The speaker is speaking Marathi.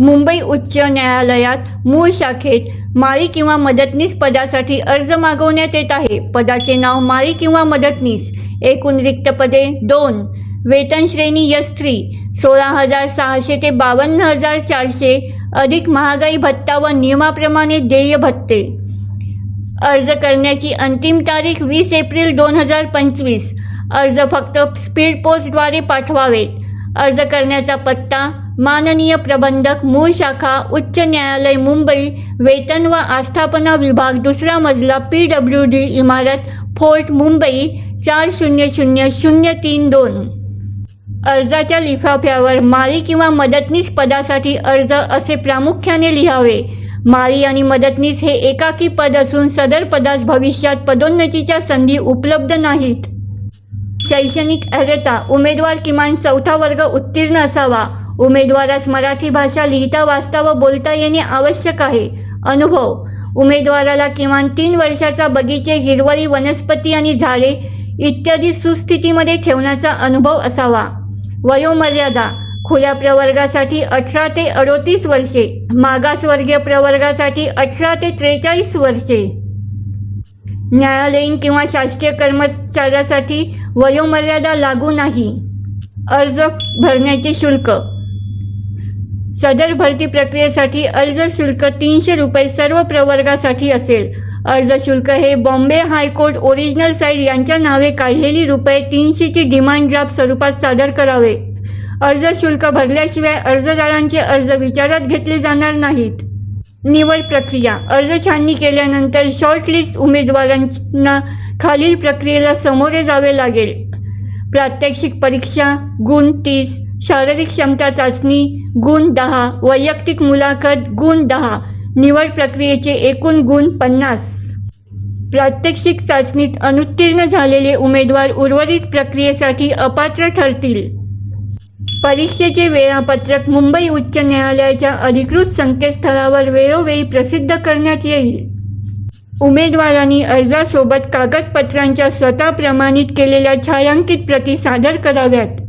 मुंबई उच्च न्यायालयात मूळ शाखेत माळी किंवा मदतनीस पदासाठी अर्ज मागवण्यात येत आहे. पदाचे नाव माळी किंवा मदतनीस. एकूण रिक्त पदे दोन. वेतन श्रेणी यस थ्री. सोळा हजार सहाशे ते बावन्न हजार चारशे अधिक महागाई भत्ता व नियमाप्रमाणे देय भत्ते. अर्ज करण्याची अंतिम तारीख वीस एप्रिल दोन हजार पंचवीस. अर्ज फक्त स्पीड पोस्टद्वारे पाठवावेत. अर्ज करण्याचा पत्ता माननीय प्रबंधक मूळ शाखा उच्च न्यायालय मुंबई वेतन व आस्थापना विभाग दुसरा मजला पी डब्ल्यू डी इमारत फोर्ट मुंबई चार शून्य शून्य शून्य तीन दोन. अर्जाच्या लिफाफ्यावर माळी किंवा मदतनीस पदासाठी अर्ज असे प्रामुख्याने लिहावे. माळी आणि मदतनीस हे एकाकी पद असून सदर पदास भविष्यात पदोन्नतीच्या संधी उपलब्ध नाहीत. शैक्षणिक अर्हता उमेदवार किमान चौथा वर्ग उत्तीर्ण असावा. उमेदवारास मराठी भाषा लिहिता वाचता व बोलता येणे आवश्यक आहे. अनुभव. उमेदवाराला किमान तीन वर्षाचा बगीचे हिरवळी वनस्पती आणि झाडे इत्यादी सुस्थितीमध्ये ठेवण्याचा अनुभव असावा. वयोमर्यादा. खुल्या प्रवर्गासाठी अठरा ते अडोतीस वर्षे. मागासवर्गीय प्रवर्गासाठी अठरा ते त्रेचाळीस वर्षे. न्यायालयीन किंवा शासकीय कर्मचाऱ्यासाठी वयोमर्यादा लागू नाही. अर्ज भरण्याचे शुल्क. सदर भरती प्रक्रियेसाठी अर्ज शुल्क तीनशे रुपये सर्व प्रवर्गासाठी असेल. अर्ज शुल्क हे बॉम्बे हायकोर्ट ओरिजिनल साईड यांच्या नावे काढलेली रुपये तीनशेची डिमांड ड्राफ्ट स्वरूपात सादर करावे. अर्ज शुल्क भरल्याशिवाय अर्जदारांचे अर्ज विचारात घेतले जाणार नाहीत. निवड प्रक्रिया. अर्ज छाननी केल्यानंतर शॉर्टलिस्ट उमेदवारांना खालील प्रक्रियेला सामोरे जावे लागेल. प्रात्यक्षिक परीक्षा गुण तीस शारीरिक क्षमता चाचणी गुण दहा वैयक्तिक मुलाखत गुण दहा निवड प्रक्रियेचे एकूण गुण पन्नास. प्रात्यक्षिक चाचणीत अनुत्तीर्ण झालेले उमेदवार उर्वरित प्रक्रियेसाठी अपात्र ठरतील. परीक्षेचे वेळापत्रक मुंबई उच्च न्यायालयाच्या अधिकृत संकेतस्थळावर वेळोवेळी प्रसिद्ध करण्यात येईल. उमेदवारांनी अर्जासोबत कागदपत्रांच्या स्वतः प्रमाणित केलेल्या छायांकित प्रती सादर कराव्यात.